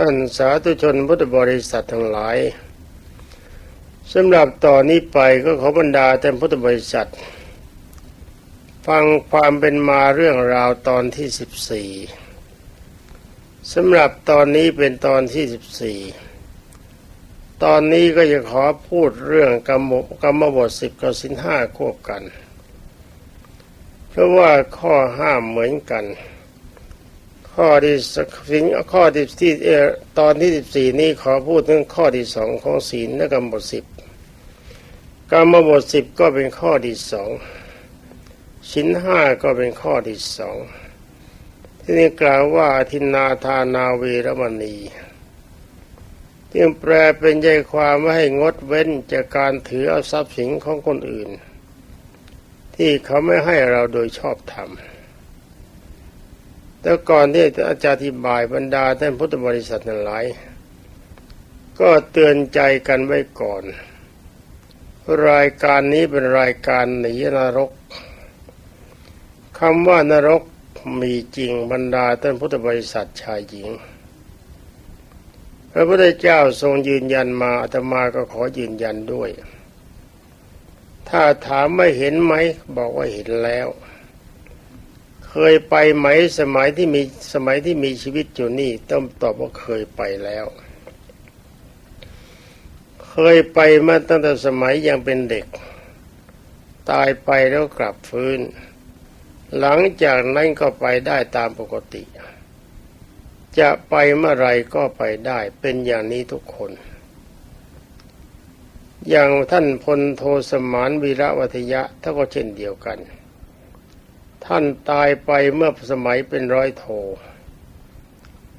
ท่านสาธุชนพุทธบริษัททั้งหลายสำหรับต่อนนี้ไปก็ขอบรรดาท่านพุทธบริษัท ฟังความเป็นมาเรื่องราวตอนที่สิบสี่สำหรับตอนนี้เป็นตอนที่สิบสี่ตอนนี้ก็จะขอพูดเรื่องกรรมกรรมบทสิบกับสินห้าควบกัน เพราะว่าข้อห้ามเหมือนกัน ข้อที่สินข้อที่ที่เออตอนที่สิบสี่นี้ขอพูดถึงข้อที่สองของศีลและกรรมบทสิบกรรมบทสิบก็เป็นข้อที่สองสินห้าก็เป็นข้อที่สองที่นี่กล่าวว่าทินนาทานาเวรมณีที่แปลเป็นใจความว่าให้งดเว้นจากการถือเอาทรัพย์สินของคนอื่น ที่เขาไม่ให้เราโดยชอบธรรม แต่ก่อนที่อาจารย์อธิบายบรรดาท่านพุทธบริษัททั้งหลาย ก็เตือนใจกันไว้ก่อน รายการนี้เป็นรายการหนีนรกคำว่านรกมีจริงบรรดาท่านพุทธบริษัทชายหญิง พระพุทธเจ้าทรงยืนยันมาอาตมาก็ขอยืนยันด้วย ถ้าถามไม่เห็นไหมบอกว่าเห็นแล้ว เคยไปไหมสมัยที่มีสมัยที่มีชีวิตอยู่นี่ ต้องตอบว่าเคยไปแล้ว เคยไปมาตั้งแต่สมัยยังเป็นเด็ก ตายไปแล้วกลับฟื้น หลังจากนั้นก็ไปได้ตามปกติ จะไปเมื่อไรก็ไปได้เป็นอย่างนี้ทุกคน อย่างท่านพลโทสมานวีระวัทยะท่านก็เช่นเดียวกัน ท่านตายไปเมื่อสมัยเป็นร้อยโท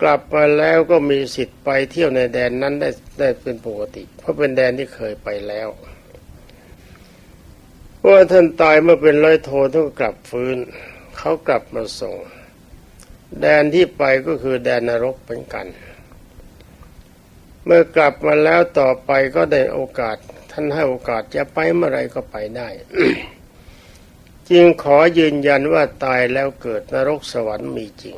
กลับมาแล้วก็มีสิทธิ์ไปเที่ยวในแดนนั้นได้ได้เป็นปกติ เพราะเป็นแดนที่เคยไปแล้วเพราะว่าท่านตายเมื่อเป็นร้อยโทท่านก็กลับฟื้น เขากลับมาส่ง แดนที่ไปก็คือแดนนรกเหมือนกัน เมื่อกลับมาแล้วต่อไปก็ได้โอกาส ท่านให้โอกาสจะไปเมื่อไรก็ไปได้ จึงขอยืนยันว่าตายแล้วเกิดนรกสวรรค์มีจริง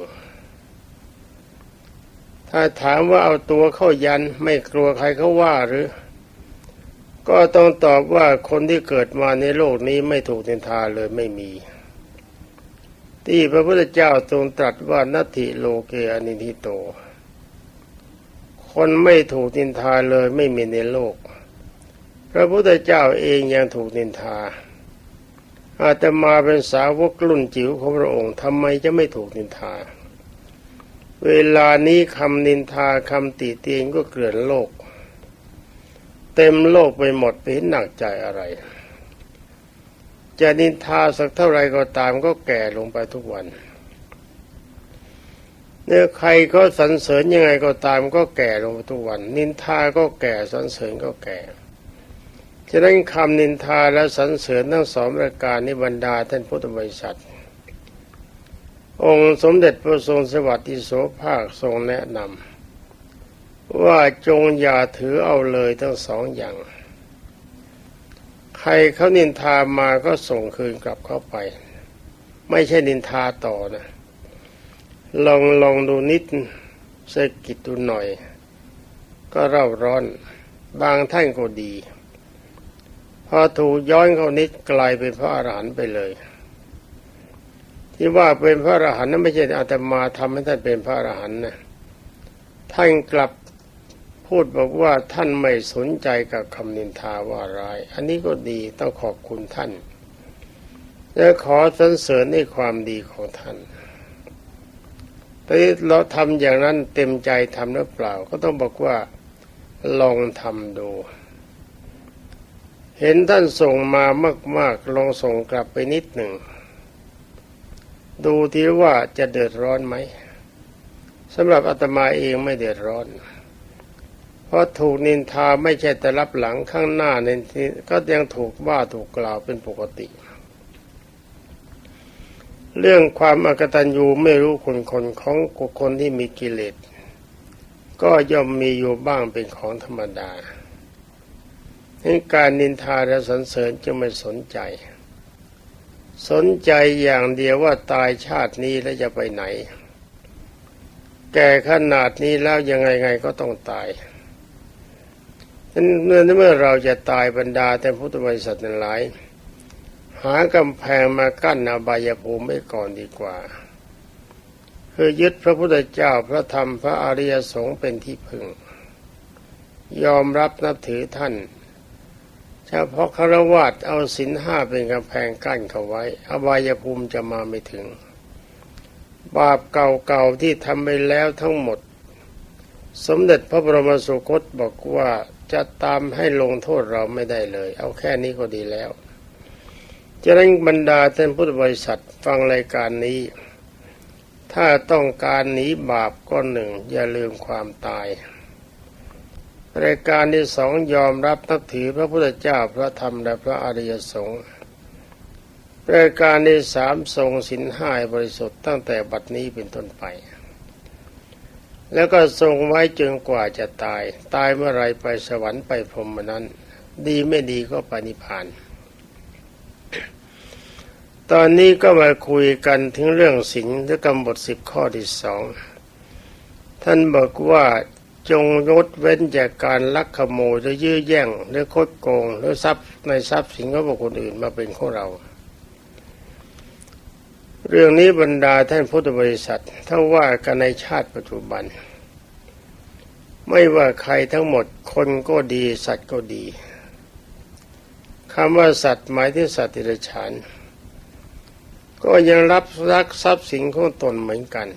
ถ้าถามว่าเอาตัวเข้ายันไม่กลัวใครเขาว่าหรือ ก็ต้องตอบว่าคนที่เกิดมาในโลกนี้ไม่ถูกนินทาเลยไม่มี ที่พระพุทธเจ้าทรงตรัสว่านัตถิโลเกอนิทิโต คนไม่ถูกนินทาเลยไม่มีในโลก พระพุทธเจ้าเองยังถูกนินทา อาตมาเป็นสาวกรุ่นจิ๋วของพระองค์ทำไมจะไม่ถูกนินทา เวลานี้คำนินทาคำติเตียนก็เกลื่อนโลก เต็มโลกไปหมดเป็นหนักใจอะไร จะนินทาสักเท่าไรก็ตามก็แก่ลงไปทุกวันเนื้อใครก็สรรเสริญยังไงก็ตามก็แก่ลงไปทุกวัน นินทาก็แก่สรรเสริญก็แก่ ฉะนั้นคำนินทาและสรรเสริญทั้งสองประการในบรรดาท่านพุทธบริษัท องค์สมเด็จพระทรงสวัสดิโสภาคทรงแนะนำว่าจงอย่าถือเอาเลยทั้งสองอย่าง ใครเขานินทามาก็ส่งคืนกลับเข้าไป ไม่ใช่นินทาต่อนะลองลองดูนิดสกิดดูหน่อย ก็เร่าร้อน บางท่านก็ดี พอถูกย้อนเขานิดกลายเป็นพระอรหันต์ไปเลย ที่ว่าเป็นพระอรหันต์นั้นไม่ใช่อาตมาทำให้ท่านเป็นพระอรหันต์นะท่านกลับพูดบอกว่าท่านไม่สนใจกับคำนินทาว่าร้าย อันนี้ก็ดีต้องขอบคุณท่านและขอสรรเสริญในความดีของท่านแต่เราทำอย่างนั้นเต็มใจทำหรือเปล่า ก็ต้องบอกว่าลองทำดู เห็นท่านส่งมามาก ๆ ลองส่งกลับไปนิดหนึ่ง ดูทีว่าจะเดือดร้อนไหมสำหรับอาตมาเองไม่เดือดร้อน เพราะถูกนินทาไม่ใช่แต่รับหลังข้างหน้าในที่ก็ยังถูกว่าถูกกล่าวเป็นปกติ เรื่องความอกตัญญูไม่รู้คนคนของคนที่มีกิเลสก็ย่อมมีอยู่บ้างเป็นของธรรมดา การนินทาและสรรเสริญจะไม่สนใจ สนใจอย่างเดียวว่าตายชาตินี้แล้วจะไปไหน แก่ขนาดนี้แล้วยังไงไงก็ต้องตายนั้นเมื่อเมื่อเราจะตายบรรดาแต่พุทธบริษัททั้งหลาย หากำแพงมากั้นอบายภูมิไว้ก่อนดีกว่าคือยึดพระพุทธเจ้าพระธรรมพระอริยสงฆ์เป็นที่พึ่ง ยอมรับนับถือท่าน เฉพาะคารวะเอาศีลห้าเป็นกำแพงกั้นเขาไว้ อบายภูมิจะมาไม่ถึง บาปเก่าๆที่ทำไปแล้วทั้งหมด สมเด็จพระบรมสุคตบอกว่าจะตามให้ลงโทษเราไม่ได้เลย เอาแค่นี้ก็ดีแล้วจะนั้นบรรดาท่านพุทธบริษัทฟังรายการนี้ ถ้าต้องการหนีบาปก็หนึ่ง อย่าลืมความตาย รายการที่สองยอมรับนับถือพระพุทธเจ้าพระธรรมและพระอริยสงฆ์รายการที่สามทรงสินห้าบริสุทธิ์ตั้งแต่บัดนี้เป็นต้นไป แล้วก็ทรงไว้จนกว่าจะตาย ตายเมื่อไรไปสวรรค์ไปพรหมนั้น ดีไม่ดีก็ปนิพาน ตอนนี้ก็มาคุยกันถึงเรื่องสิงและกำบทสิบข้อที่สองท่านบอกว่า จงงดเว้นจากการลักขโมยหรือยื้อแย่งหรือคดโกงหรือทรัพย์ในทรัพย์สินของบุคคลอื่นมาเป็นของเรา เรื่องนี้บรรดาท่านพุทธบริษัทถ้าว่ากันในชาติปัจจุบัน ไม่ว่าใครทั้งหมดคนก็ดีสัตว์ก็ดีคำว่าสัตว์หมายถึงสัตว์ติรฉานก็ยังรับรักทรัพย์สินของตนเหมือนกัน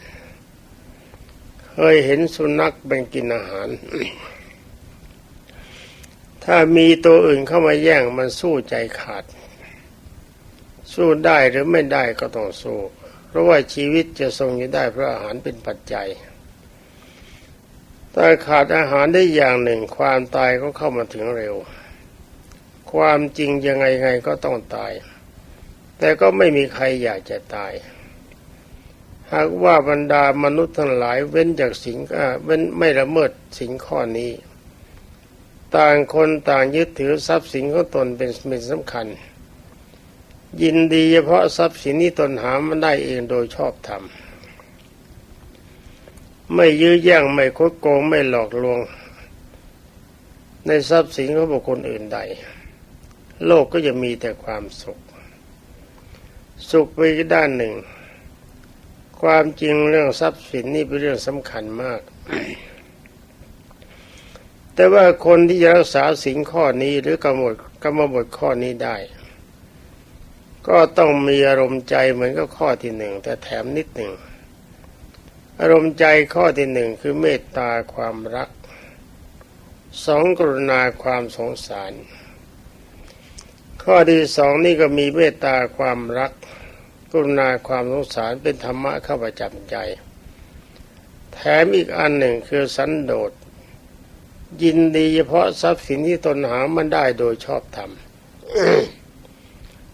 เคยเห็นสุนัขแบ่งกินอาหาร ถ้ามีตัวอื่นเข้ามาแย่งมันสู้ใจขาด สู้ได้หรือไม่ได้ก็ต้องสู้ เพราะว่าชีวิตจะทรงอยู่ได้เพราะอาหารเป็นปัจจัย ถ้าขาดอาหารได้อย่างหนึ่ง ความตายก็เข้ามาถึงเร็ว ความจริงยังไงไงก็ต้องตาย แต่ก็ไม่มีใครอยากจะตาย หากว่าบรรดามนุษย์ทั้งหลายเว้นจากสิ่งเว้นไม่ละเมิดสิ่งข้อนี้ ต่างคนต่างยึดถือทรัพย์สินของตนเป็นเป็นสำคัญ ยินดีเฉพาะทรัพย์สินที่ตนหามันได้เองโดยชอบธรรมไม่ยื้อแย่งไม่คดโกงไม่หลอกลวง ในทรัพย์สินของบุคคลอื่นใด โลกก็จะมีแต่ความสุข สุขไปด้านหนึ่ง ความจริงเรื่องทรัพย์สินนี่เป็นเรื่องสำคัญมาก แต่ว่าคนที่จะรักษาสิ่งข้อนี้หรือกำหนดกรรมบทข้อนี้ได้ ก็ต้องมีอารมณ์ใจเหมือนกับข้อที่หนึ่งแต่แถมนิดหนึ่งอารมณ์ใจข้อที่หนึ่งคือเมตตาความรักสองกรุณาความสงสาร ข้อที่สองนี่ก็มีเมตตาความรัก กรุณาความสงสารเป็นธรรมะเข้าประจำใจ แถมอีกอันหนึ่งคือสันโดษยินดีเฉพาะทรัพย์สินที่ตนหามันได้โดยชอบธรรม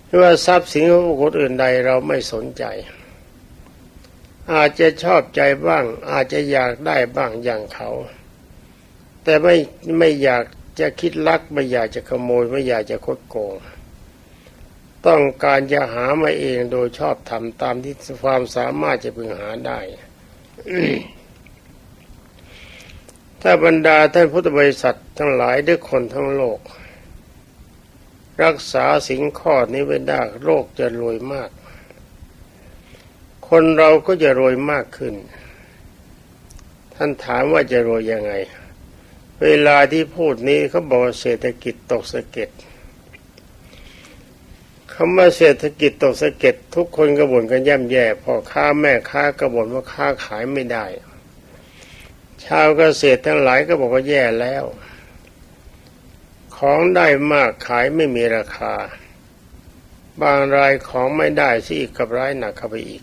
หรือว่าทรัพย์สินของคนอื่นใดเราไม่สนใจ อาจจะชอบใจบ้าง อาจจะอยากได้บ้างอย่างเขา แต่ไม่ไม่อยากจะคิดลักไม่อยากจะขโมยไม่อยากจะคดโกง ต้องการจะหามาเองโดยชอบทำตามที่ความสามารถจะพึงหาได้ ถ้าบรรดาท่านพุทธบริษัททั้งหลายด้วยคนทั้งโลก รักษาสิ่งข้อนี้ไว้ได้โลกจะรวยมาก คนเราก็จะรวยมากขึ้น ท่านถามว่าจะรวยยังไง เวลาที่พูดนี้เขาบอกเศรษฐกิจตกสะเก็ด คำว่าเศรษฐกิจตกสะเก็ดทุกคนกระบ่นกันย่ำแย่พอค้าแม่ค้ากระบ่นว่าค้าขายไม่ได้ ชาวเกษตรทั้งหลายก็บอกว่าแย่แล้ว ของได้มากขายไม่มีราคา บางรายของไม่ได้สิอีกกับร้ายหนักเข้าไปอีก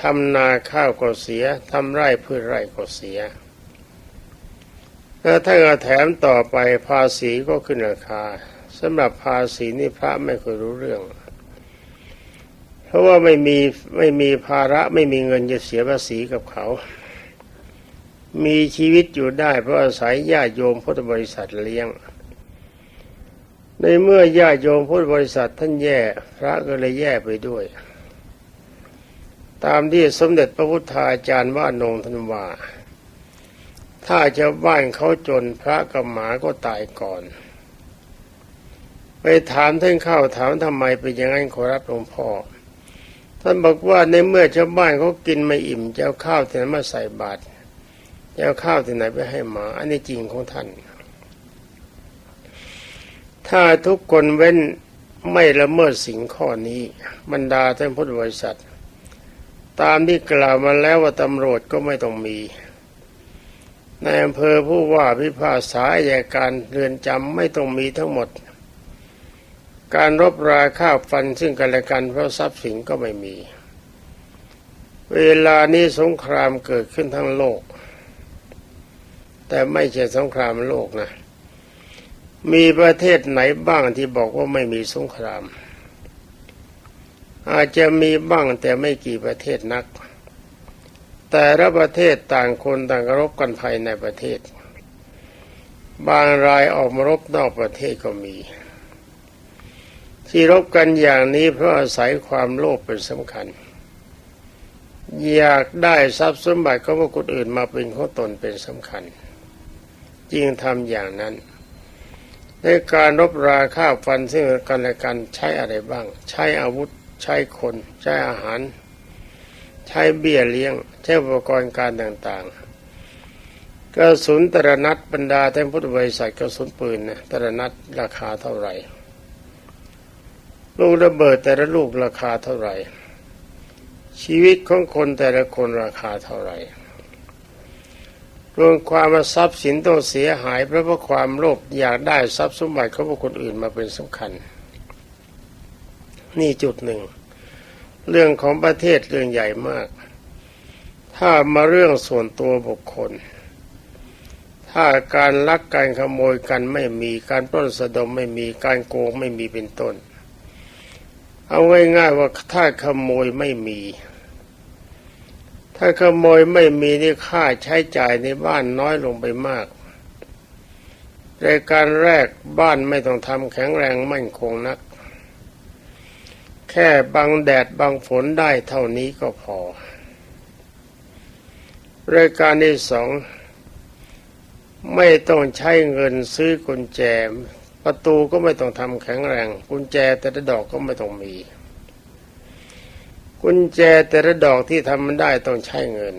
ทำนาข้าวก็เสียทำไร่พืชไร่ก็เสียแล้วถ้าแถมต่อไปภาษีก็ขึ้นราคา สำหรับภาษีนี่พระไม่เคยรู้เรื่อง เพราะว่าไม่มีไม่มีภาระไม่มีเงินจะเสียภาษีกับเขา มีชีวิตอยู่ได้เพราะอาศัยญาติโยมพุทธบริษัทเลี้ยง ในเมื่อญาติโยมพุทธบริษัทท่านแย่พระก็เลยแย่ไปด้วย ตามที่สมเด็จพระพุทธาจารย์ว่านงท่านว่าถ้าชาวบ้านเขาจนพระกับหมาก็ตายก่อน ไปถามท่านเข้าถามทำไมเป็นอย่างนั้นขอรับหลวงพ่อ ท่านบอกว่าในเมื่อชาวบ้านเขากินไม่อิ่มจะเอาข้าวที่ไหนมาใส่บาตรจะเอาข้าวที่ไหนไปให้หมา อันนี้จริงของท่าน ถ้าทุกคนเว้นไม่ละเมิดสิ่งข้อนี้บรรดาท่านพุทธบริษัท ตามที่กล่าวมาแล้วว่าตำรวจก็ไม่ต้องมีในอำเภอผู้ว่าพิพากษาอายการเรือนจำไม่ต้องมีทั้งหมด การรบราฆ่าฟันซึ่งกันและกันเพราะทรัพย์สินก็ไม่มี เวลานี้สงครามเกิดขึ้นทั้งโลก แต่ไม่ใช่สงครามโลกนะ มีประเทศไหนบ้างที่บอกว่าไม่มีสงคราม อาจจะมีบ้างแต่ไม่กี่ประเทศนัก แต่ละประเทศต่างคนต่างรบกันภายในประเทศ บางรายออกมารบนอกประเทศก็มี ที่รบกันอย่างนี้เพราะอาศัยความโลภเป็นสำคัญ อยากได้ทรัพย์สมบัติของคนอื่นมาเป็นของตนเป็นสำคัญ จึงทำอย่างนั้น ในการรบราฆ่าฟันซึ่งกันและกันใช้อะไรบ้าง ใช้อาวุธ ใช้คน ใช้อาหาร ใช้เบี้ยเลี้ยง ใช้อุปกรณ์การต่างๆกระสุนต่ละนัดบรรดาท่านพุทธบริษัทกระสุนปืนนะต่ละนัดราคาเท่าไหร่ ลูกระเบิดแต่ละลูกราคาเท่าไหร่ ชีวิตของคนแต่ละคนราคาเท่าไหร่รวมความว่าทรัพย์สินต้องเสียหาย เพราะว่าความโลภอยากได้ทรัพย์สมบัติของบุคคลอื่นมาเป็นสำคัญ นี่จุดหนึ่ง เรื่องของประเทศเรื่องใหญ่มาก ถ้ามาเรื่องส่วนตัวบุคคล ถ้าการลักการขโมยกันไม่มีการปล้นสะดมไม่มีการโกงไม่มีเป็นต้น เอาง่ายๆว่าถ้าขโมยไม่มี ถ้าขโมยไม่มีนี่ค่าใช้จ่ายในบ้านน้อยลงไปมากรายการแรกบ้านไม่ต้องทำแข็งแรงมั่นคงนัก แค่บังแดดบังฝนได้เท่านี้ก็พอรายการที่สองไม่ต้องใช้เงินซื้อกุญแจ ประตูก็ไม่ต้องทำแข็งแรง กุญแจแต่ละดอกก็ไม่ต้องมี กุญแจแต่ละดอกที่ทำมันได้ต้องใช้เงิน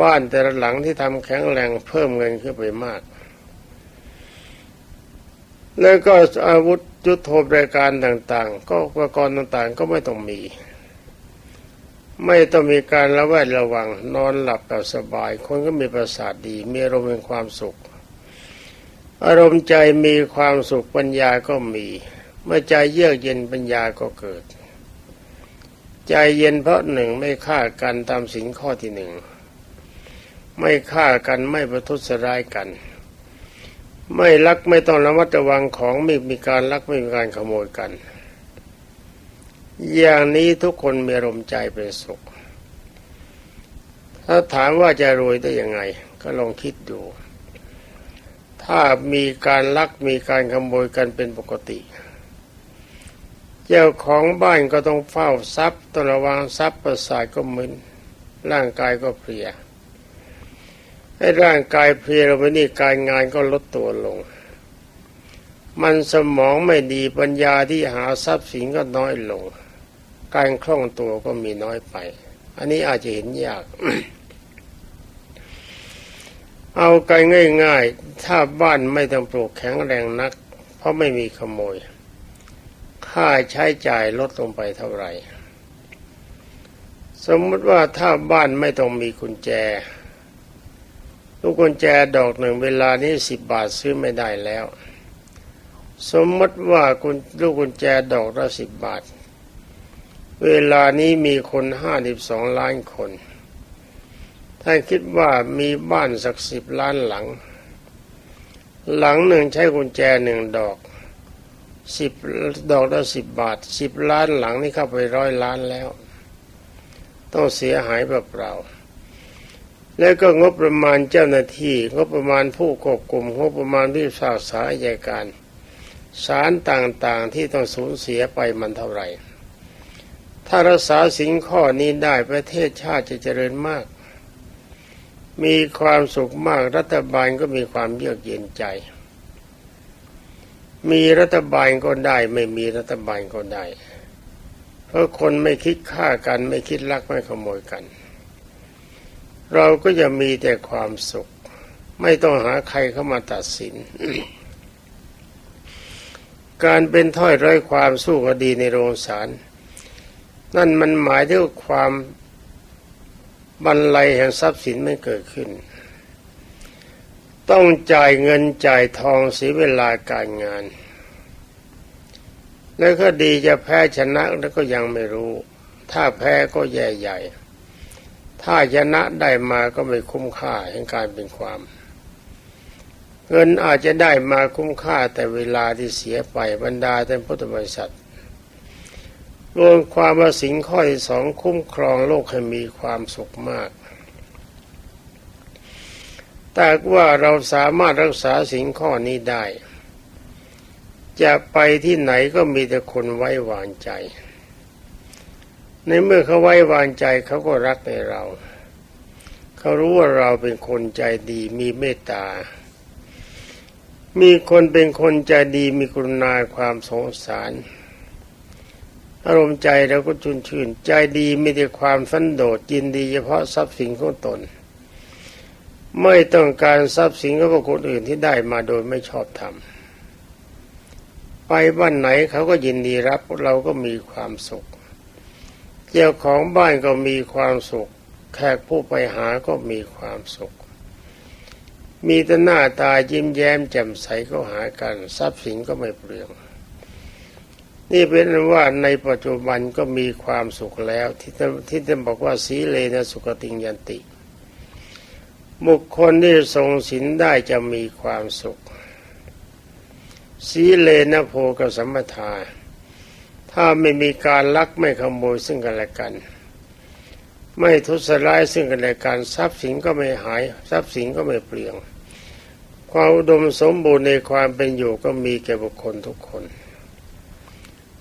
บ้านแต่ละหลังที่ทำแข็งแรงเพิ่มเงินขึ้นไปมาก แล้วก็อาวุธยุทโธปรการต่างๆ ก็อุปกรณ์ต่างๆ ก็ไม่ต้องมี ไม่ต้องมีการระแวดระวังนอนหลับแบบสบาย คนก็มีประสาทดีมีอารมณ์เป็นความสุข อารมณ์ใจมีความสุขปัญญาก็มี เมื่อใจเยือกเย็นปัญญาก็เกิด ใจเย็นเพราะหนึ่งไม่ฆ่ากันตามสินข้อที่หนึ่งไม่ฆ่ากันไม่ประทุษร้ายกัน ไม่ลักไม่ต้องระมัดระวังของไม่มีการลักไม่มีการขโมยกัน อย่างนี้ทุกคนมีอารมณ์ใจเป็นสุข ถ้าถามว่าจะรวยได้ยังไง ก็ลองคิดดู ถ้ามีการลักมีการขโมยกันเป็นปกติ เจ้าของบ้านก็ต้องเฝ้าทรัพย์ต้องระวังทรัพย์ประสาทก็มึนร่างกายก็เพลียให้ร่างกายเพลียเราไปนี่การงานก็ลดตัวลง มันสมองไม่ดีปัญญาที่หาทรัพย์สินก็น้อยลง การคล่องตัวก็มีน้อยไป อันนี้อาจจะเห็นยาก เอาไกง่าย ๆ ถ้าบ้านไม่ต้องปลูกแข็งแรงนัก เพราะไม่มีขโมย ค่าใช้จ่ายลดลงไปเท่าไหร่ สมมติว่าถ้าบ้านไม่ต้องมีกุญแจ ลูกกุญแจดอกหนึ่งเวลานี้สิบบาทซื้อไม่ได้แล้ว สมมติว่าคุณลูกกุญแจดอกละสิบบาท เวลานี้มีคนห้าสิบสองล้านคน ท่านคิดว่ามีบ้านสักสิบล้านหลัง หลังหนึ่งใช้กุญแจหนึ่งดอกสิบดอกละสิบบาทสิบล้านหลังนี่เข้าไปร้อยล้านแล้ว ต้องเสียหายเปล่าๆแล้วก็งบประมาณเจ้าหน้าที่งบประมาณผู้ควบคุมงบประมาณที่สาสายใหญ่การสารต่างๆที่ต้องสูญเสียไปมันเท่าไหร่ ถ้ารักษาสิ่งข้อนี้ได้ประเทศชาติจะเจริญมาก มีความสุขมากรัฐบาลก็มีความเยือกเย็นใจ มีรัฐบาลก็ได้ ไม่มีรัฐบาลก็ได้ เพราะคนไม่คิดฆ่ากัน ไม่คิดลักไม่ขโมยกัน เราก็จะมีแต่ความสุข ไม่ต้องหาใครเข้ามาตัดสิน การเป็นถ้อยร้อยความสู้คดีในโรงศาลนั่นมันหมายถึงความ บรรลัยแห่งทรัพย์สินไม่เกิดขึ้น ต้องจ่ายเงินจ่ายทองเสียเวลาการงาน แล้วก็ดีจะแพ้ชนะแล้วก็ยังไม่รู้ ถ้าแพ้ก็แย่ใหญ่ ถ้าชนะได้มาก็ไม่คุ้มค่าแห่งการเป็นความเงินอาจจะได้มาคุ้มค่าแต่เวลาที่เสียไปบรรดาท่านพุทธบริษัท รวมความว่าสิงข้อที่สองคุ้มครองโลกให้มีความสุขมาก แต่ว่าเราสามารถรักษาสิงข้อนี้ได้ จะไปที่ไหนก็มีแต่คนไว้วางใจ ในเมื่อเขาไว้วางใจเขาก็รักในเรา เขารู้ว่าเราเป็นคนใจดีมีเมตตา มีคนเป็นคนใจดีมีกรุณาความสงสาร อารมณ์ใจเราก็ชุนชื่น ใจดีไม่ได้ความสันโดษยินดีเฉพาะทรัพย์สินของตน ไม่ต้องการทรัพย์สินของคนอื่นที่ได้มาโดยไม่ชอบธรรมไปบ้านไหนเขาก็ยินดีรับเราก็มีความสุข เจ้าของบ้านก็มีความสุข แขกผู้ไปหาก็มีความสุข มีแต่หน้าตายิ้มแย้มแจ่มใสก็หากัน ทรัพย์สินก็ไม่เปลือง นี่เป็นว่าในปัจจุบันก็มีความสุขแล้ว ที่ที่ท่านบอกว่าสีเลนะสุขติงยันติ บุคคลที่ทรงศีลได้จะมีความสุข สีเลนะโพกสัมปทา ถ้าไม่มีการลักไม่ขโมยซึ่งกันและกัน ไม่ทุสร้ายซึ่งกันและกันทรัพย์สินก็ไม่หาย ทรัพย์สินก็ไม่เปลี่ยนความอุดมสมบูรณ์ในความเป็นอยู่ก็มีแก่บุคคลทุกคน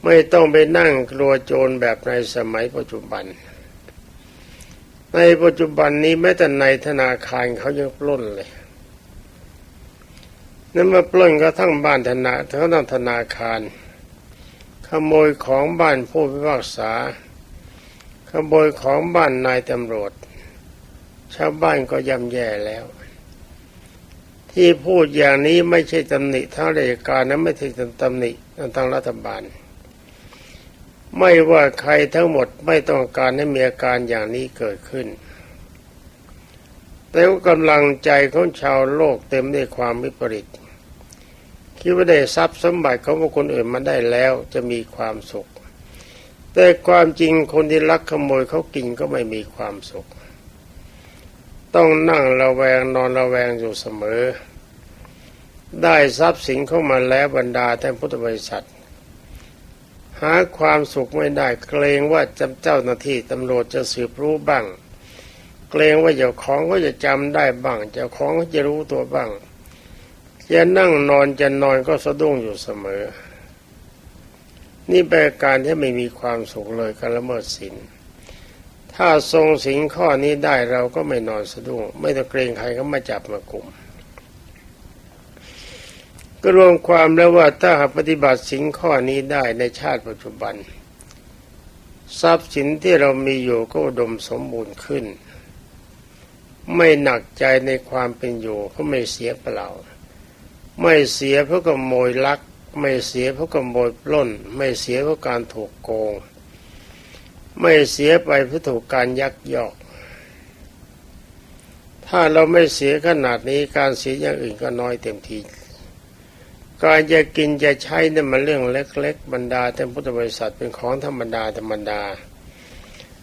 ไม่ต้องไปนั่งกลัวโจรแบบในสมัยปัจจุบัน ในปัจจุบันนี้แม้แต่ในธนาคารเขายังปล้นเลยนั่นมาปล้นก็ทั้งบ้านธนาทั้งธนาคาร ขโมยของบ้านผู้พิพากษา ขโมยของบ้านนายตำรวจ ชาวบ้านก็ย่ำแย่แล้ว ที่พูดอย่างนี้ไม่ใช่ตำหนิทางราชการนะไม่ใช่ตำหนิทางรัฐบาล ไม่ว่าใครทั้งหมดไม่ต้องการให้มีอาการอย่างนี้เกิดขึ้น แต่กำลังใจของชาวโลกเต็มด้วยความวิปริตคิดว่าได้ทรัพย์สมบัติของคนอื่นมาได้แล้วจะมีความสุข แต่ความจริงคนที่ลักขโมยเขากินก็ไม่มีความสุข ต้องนั่งระแวงนอนระแวงอยู่เสมอ ได้ทรัพย์สินเข้ามาแล้วบรรดาท่านพุทธบริษัท หาความสุขไม่ได้เกรงว่าจำเจ้าหน้าที่ตำรวจจะสืบรู้บ้าง เกรงว่าเจ้าของก็จะจำได้บ้างเจ้าของก็จะรู้ตัวบ้างจะนั่งนอนจะนอนก็สะดุ้งอยู่เสมอ นี่เป็นการที่ไม่มีความสุขเลยการละเมิดศีลถ้าทรงสิงข้อนี้ได้เราก็ไม่นอนสะดุ้ง ไม่ต้องเกรงใครก็มาจับมากลุ่ม ก็รวมความแล้วว่าถ้าหากปฏิบัติสิ่งข้อนี้ได้ในชาติปัจจุบัน ทรัพย์สินที่เรามีอยู่ก็ดมสมบูรณ์ขึ้น ไม่หนักใจในความเป็นอยู่เพราะไม่เสียเปล่า ไม่เสียเพราะขโมยลัก ไม่เสียเพราะขโมยปล้น ไม่เสียเพราะการถูกโกง ไม่เสียไปเพราะถูกการยักยอก ถ้าเราไม่เสียขนาดนี้การเสียอย่างอื่นก็น้อยเต็มที การจะกินจะใช้นี่มันเรื่องเล็ก ๆ บรรดาแต่พุทธบริษัทเป็นของธรรมดาธรรมดา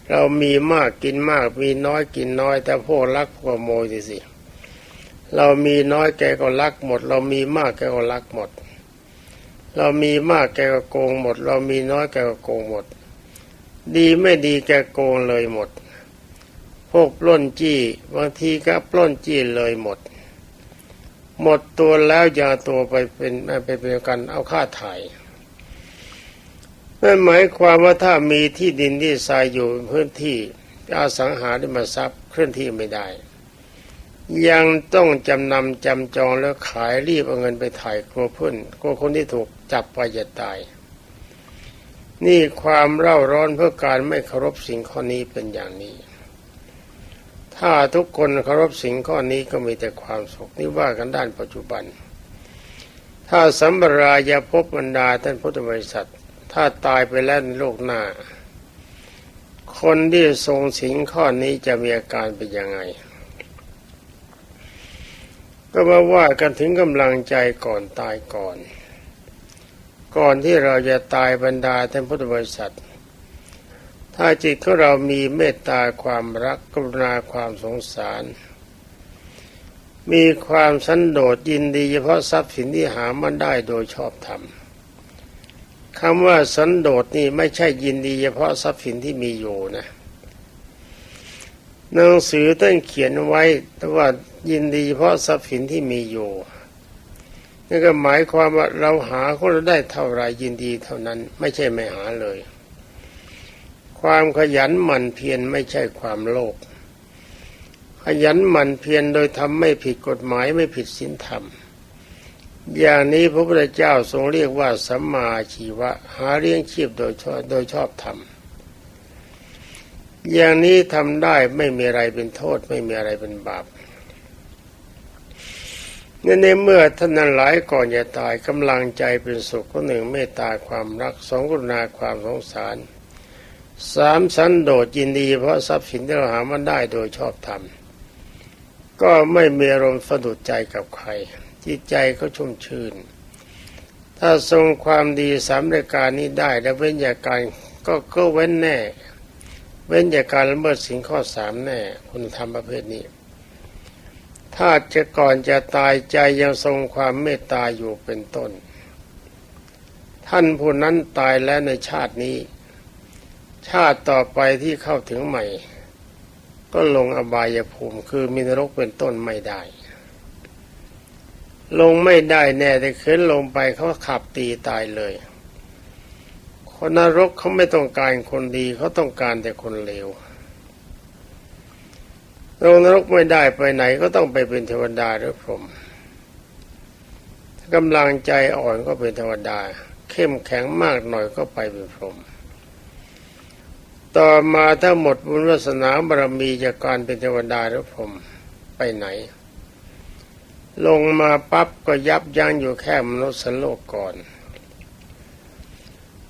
เรามีมากกินมาก มีน้อยกินน้อย แต่พวกรักพวกโมยสิ เรามีน้อยแกก็รักหมด เรามีมากแกก็รักหมด เรามีมากแกก็โกงหมด เรามีน้อยแกก็โกงหมด ดีไม่ดีแกโกงเลยหมด พวกปล้นจี้บางทีก็ปล้นจี้เลยหมด หมดตัวแล้วอย่าตัวไปเป็นไปเป็นกันเอาค่าถ่ายนั่นหมายความว่าถ้ามีที่ดินที่ทรายอยู่พื้นที่อาสังหาริมทรัพย์เคลื่อนที่ไม่ได้ ยังต้องจำนำจำจองแล้วขายรีบเอาเงินไปถ่ายกลัวเพื่อนกลัวคนที่ถูกจับไปจะตาย นี่ความเร่าร้อนเพื่อการไม่เคารพสิ่งข้อนี้เป็นอย่างนี้ ถ้าทุกคนเคารพสิ่งข้อนี้ก็มีแต่ความสุขนี่ว่ากันด้านปัจจุบัน ถ้าสัมปรายาพบบรรดาท่านพุทธบริษัท ถ้าตายไปแล้วในโลกหน้า คนที่ทรงสิงข้อนี้จะมีอาการเป็นยังไง ก็มาว่ากันถึงกำลังใจก่อนตายก่อน ก่อนที่เราจะตายบรรดาท่านพุทธบริษัท ถ้าจิตของเรามีเมตตาความรักกรุณาความสงสาร มีความสันโดษยินดีเฉพาะทรัพย์สินที่หามันได้โดยชอบธรรมคำว่าสันโดษนี่ไม่ใช่ยินดีเฉพาะทรัพย์สินที่มีอยู่นะหนังสือต้นเขียนไว้แต่ว่ายินดีเฉพาะทรัพย์สินที่มีอยู่นั่นก็หมายความว่าเราหาก็เราได้เท่าไรยินดีเท่านั้น ไม่ใช่ไม่หาเลย ความขยันหมั่นเพียรไม่ใช่ความโลภขยันหมั่นเพียรโดยทำไม่ผิดกฎหมายไม่ผิดศีลธรรม อย่างนี้พระพุทธเจ้าทรงเรียกว่าสัมมาชีวะ หาเลี้ยงชีพโดยชอบโดยชอบธรรม อย่างนี้ทำได้ไม่มีอะไรเป็นโทษไม่มีอะไรเป็นบาปนในเมื่อท่านนั้นหลายก่อนจะตายกำลังใจเป็นสุขข้อหนึ่งเมตตาความรักสองกรุณาความสงสาร สามสันโดษยินดี เพราะทรัพย์สินที่เราหามันได้โดยชอบธรรมก็ไม่มีอารมณ์สะดุดใจกับใคร จิตใจก็ชุ่มชื่น ถ้าทรงความดีสามรายการนี้ได้แล้วเว้นจากการก็ก็เว้นแน่ เว้นจากการละเมิดสิ่งข้อสามแน่ คุณธรรมประเภทนี้ ถ้าจะก่อนจะตายใจยังทรงความเมตตาอยู่เป็นต้น ท่านผู้นั้นตายแล้วในชาตินี้ ชาติต่อไปที่เข้าถึงใหม่ ก็ลงอบายภูมิคือมีนรกเป็นต้นไม่ได้ ลงไม่ได้แน่แต่ขึ้นลงไปเขาขับตีตายเลย คนนรกเขาไม่ต้องการคนดีเขาต้องการแต่คนเลวลงนรกไม่ได้ไปไหนก็ต้องไปเป็นเทวดาหรือพรหมกำลังใจอ่อนก็เป็นเทวดา เข้มแข็งมากหน่อยก็ไปเป็นพรหม ต่อมาถ้าหมดบุญวาสนาบารมีจากการเป็นเทวดาหรือพรหมไปไหน ลงมาปั๊บก็ยับยั้งอยู่แค่มนุษย์สโลกก่อน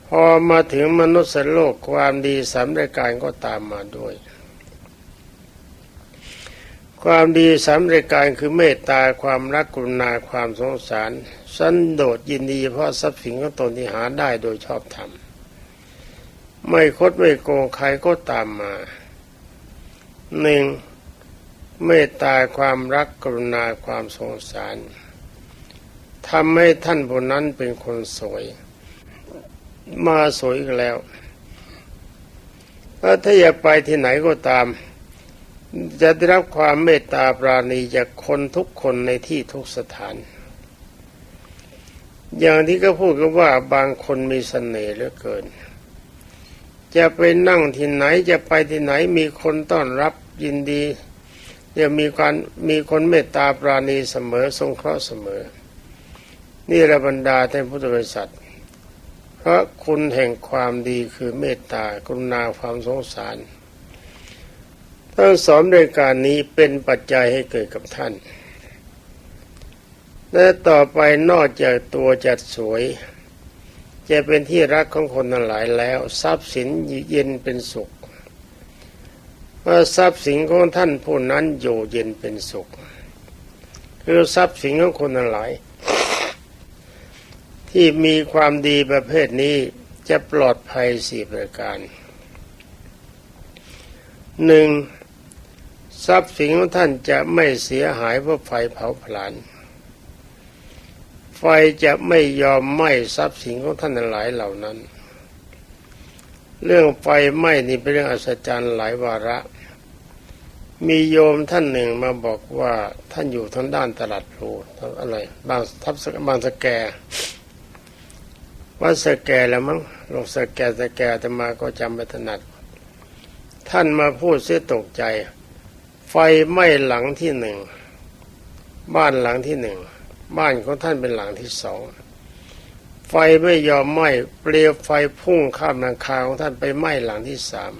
พอมาถึงมนุษย์สโลกความดีสามรายการก็ตามมาด้วย ความดีสามรายการคือเมตตาความรักกรุณาความสงสาร สันโดษยินดีเพราะทรัพย์สินของตนที่หาได้โดยชอบธรรม ไม่คดไม่โกงใครก็ตามมาหนึ่งเมตตาความรักกรุณาความสงสารทำให้ท่านผู้นั้นเป็นคนสวย มาสวยอีกแล้วถ้าอยากไปที่ไหนก็ตาม จะได้รับความเมตตาปราณีจากคนทุกคนในที่ทุกสถาน อย่างที่ก็พูดกันว่าบางคนมีเสน่ห์เหลือเกิน จะไปนั่งที่ไหนจะไปที่ไหนมีคนต้อนรับยินดีจะมีการมีคนเมตตาปราณีเสมอสงเคราะห์เสมอ นี่ระบรรดาท่านพุทธบริษัท เพราะคุณแห่งความดีคือเมตตากรุณาความสงสารทั้งสอนรายการนี้เป็นปัจจัยให้เกิดกับท่าน และต่อไปนอกจากตัวจัดสวย จะเป็นที่รักของคนทั้งหลายแล้ว ทรัพย์สินเย็นเป็นสุขว่าทรัพย์สินของท่านผู้นั้นอยู่เย็นเป็นสุขคือทรัพย์สินของคนทั้งหลาย ที่มีความดีประเภทนี้จะปลอดภัยสี่ประการหนึ่งทรัพย์สินของท่านจะไม่เสียหายเพราะไฟเผาผลาญ ไฟจะไม่ยอมไหม้ทรัพย์สินของท่านหลายเหล่านั้น เรื่องไฟไหม้นี่เป็นเรื่องอัศจรรย์หลายวาระ มีโยมท่านหนึ่งมาบอกว่าท่านอยู่ทางด้านตลาดพลูอะไรบางทับสบางสแกวัดสแกแล้วมั้งหลวงสแกสแกแต่มาก็จำไม่ถนัด ท่านมาพูดเสียตกใจ ไฟไหม้หลังที่หนึ่งบ้านหลังที่หนึ่ง บ้านของท่านเป็นหลังที่สอง ไฟไม่ยอมไหม้เปลวไฟพุ่งข้ามหลังคาของท่านไปไหม้หลังที่สาม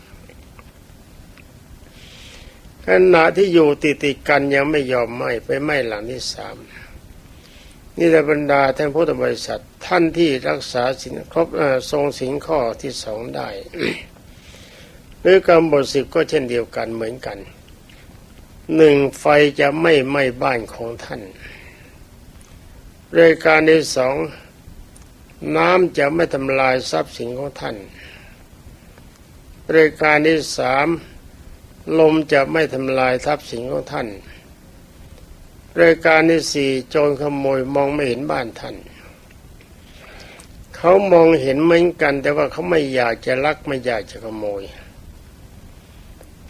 ขณะที่อยู่ติดติดกันยังไม่ยอมไหม้ไปไหม้หลังที่สามนี่แหละบรรดาท่านพุทธบริษัทท่านที่รักษาสินครบทรงสินข้อที่สองได้หรือกรรมบทสิบก็เช่นเดียวกันเหมือนกันหนึ่งไฟจะไม่ไหม้บ้านของท่าน รายการที่สองน้ำจะไม่ทำลายทรัพย์สินของท่านรายการที่สามลมจะไม่ทำลายทรัพย์สินของท่านรายการที่สี่โจรขโมยมองไม่เห็นบ้านท่านเขามองเห็นเหมือนกัน แต่ว่าเขาไม่อยากจะลักไม่อยากจะขโมย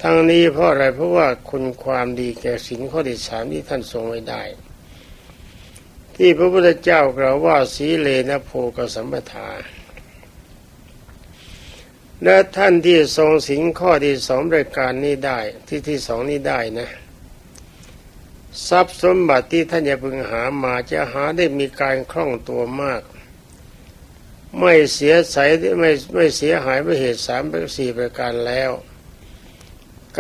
ทั้งนี้เพราะอะไรเพราะว่าคุณความดีแก่สินข้อที่สามที่ท่านทรงไว้ได้ ที่พระพุทธเจ้ากล่าวว่าสีเลนะโพกสัมปทา และท่านที่ทรงสิงข้อที่สองรายการนี้ได้ที่ที่สองนี้ได้นะทรัพย์สมบัติที่ท่านจะพึงหามาจะหาได้มีการคล่องตัวมาก ไม่เสียใสไม่ไม่เสียหายไปเหตุสามไปสี่ประการแล้ว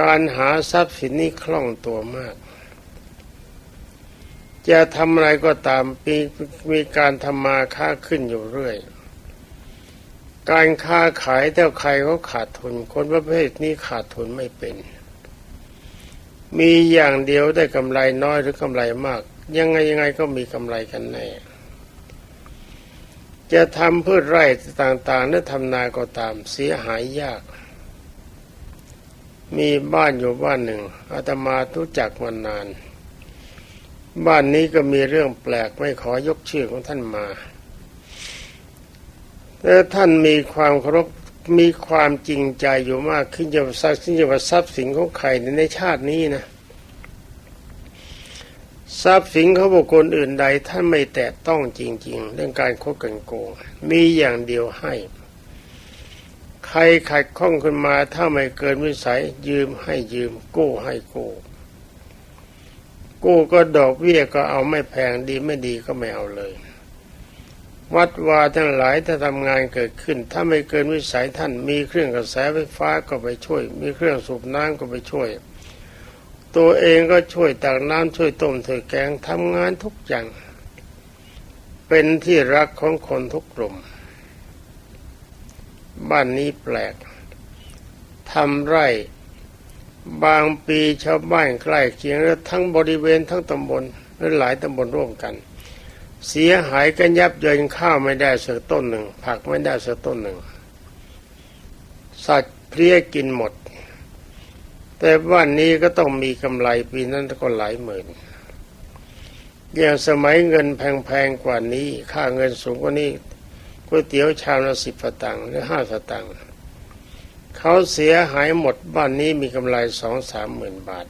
การหาทรัพย์สินนี้คล่องตัวมาก จะทำอะไรก็ตามมีมีการทำมาค้าขึ้นอยู่เรื่อย การค้าขายแต่ใครเขาขาดทุน คนประเภทนี้ขาดทุนไม่เป็น มีอย่างเดียวได้กำไรน้อยหรือกำไรมาก ยังไงยังไงก็มีกำไรกันแน่จะทำพืชไร่ต่างๆหรือทำนาก็ตามเสียหายยาก มีบ้านอยู่บ้านหนึ่งอาตมาทุจักมานาน บ้านนี้ก็มีเรื่องแปลกไม่ขอยกชื่อของท่านมาแล้วท่านมีความเคารพมีความจริงใจอยู่มากขึ้นจะทรัพย์สินจะทรัพย์สินของใครในชาตินี้นะทรัพย์สินเขาบุคคลอื่นใดท่านไม่แตะต้องจริง ๆ เรื่องการคบกันโกงมีอย่างเดียวให้ ใครขัดข้องขึ้นมาถ้าไม่เกินวิสัยยืมให้ยืมกู้ให้กู้ กู้ก็ดอกเบี้ยก็เอาไม่แพงดีไม่ดีก็ไม่เอาเลย วัดวาทั้งหลายถ้าทำงานเกิดขึ้น ถ้าไม่เกินวิสัยท่านมีเครื่องกระแสไฟฟ้าก็ไปช่วย มีเครื่องสูบน้ำก็ไปช่วย ตัวเองก็ช่วยตักน้ำช่วยต้มถ้วยแกงทำงานทุกอย่าง เป็นที่รักของคนทุกกลุ่ม บ้านนี้แปลกทำไร่ บางปีชาวบ้านใกล้เคียงและทั้งบริเวณทั้งตำบลและหลายตำบลร่วมกัน เสียหายกันยับเยินข้าวไม่ได้สักต้นหนึ่ง ผักไม่ได้สักต้นหนึ่ง สัตว์เพลี้ยกินหมด แต่วันนี้ก็ต้องมีกำไรปีนั้นก็หลายหมื่นอย่างสมัยเงินแพงๆกว่านี้ ค่าเงินสูงกว่านี้ก๋วยเตี๋ยวชามละสิบสตังค์หรือห้าสตังค์ เขาเสียหายหมดบ้านนี้มีกำไรสองสามหมื่นบาท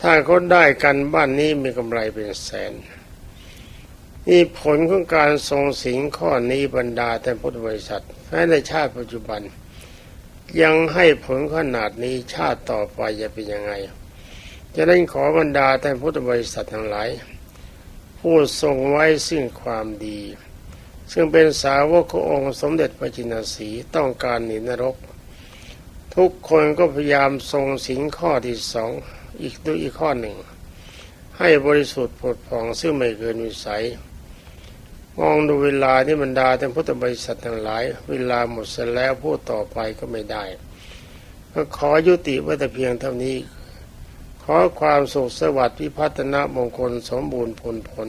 ถ้าเขาได้กันบ้านนี้มีกำไรเป็นแสน นี่ผลของการทรงสิงข้อนี้บรรดาแต่พุทธบริษัทแม้ในชาติปัจจุบัน ยังให้ผลขนาดนี้ชาติต่อไปจะเป็นยังไง จะได้ขอบรรดาแต่พุทธบริษัททั้งหลายผู้ทรงไว้ซึ่งความดี ซึ่งเป็นสาวกขององค์สมเด็จพระจินสีต้องการหนีนรก ทุกคนก็พยายามทรงสิงข้อที่สองอีกด้วยอีกข้อหนึ่ง ให้บริสุทธิ์ผดผ่องซึ่งไม่เกินวิสัย มองดูเวลาที่บรรดาท่านพุทธบริษัททั้งหลาย เวลาหมดเสร็จแล้วพูดต่อไปก็ไม่ได้ก็ขอยุติไว้แต่เพียงเท่านี้ ขอความสุขสวัสดิ์พิพัฒนามงคลสมบูรณ์ผลผล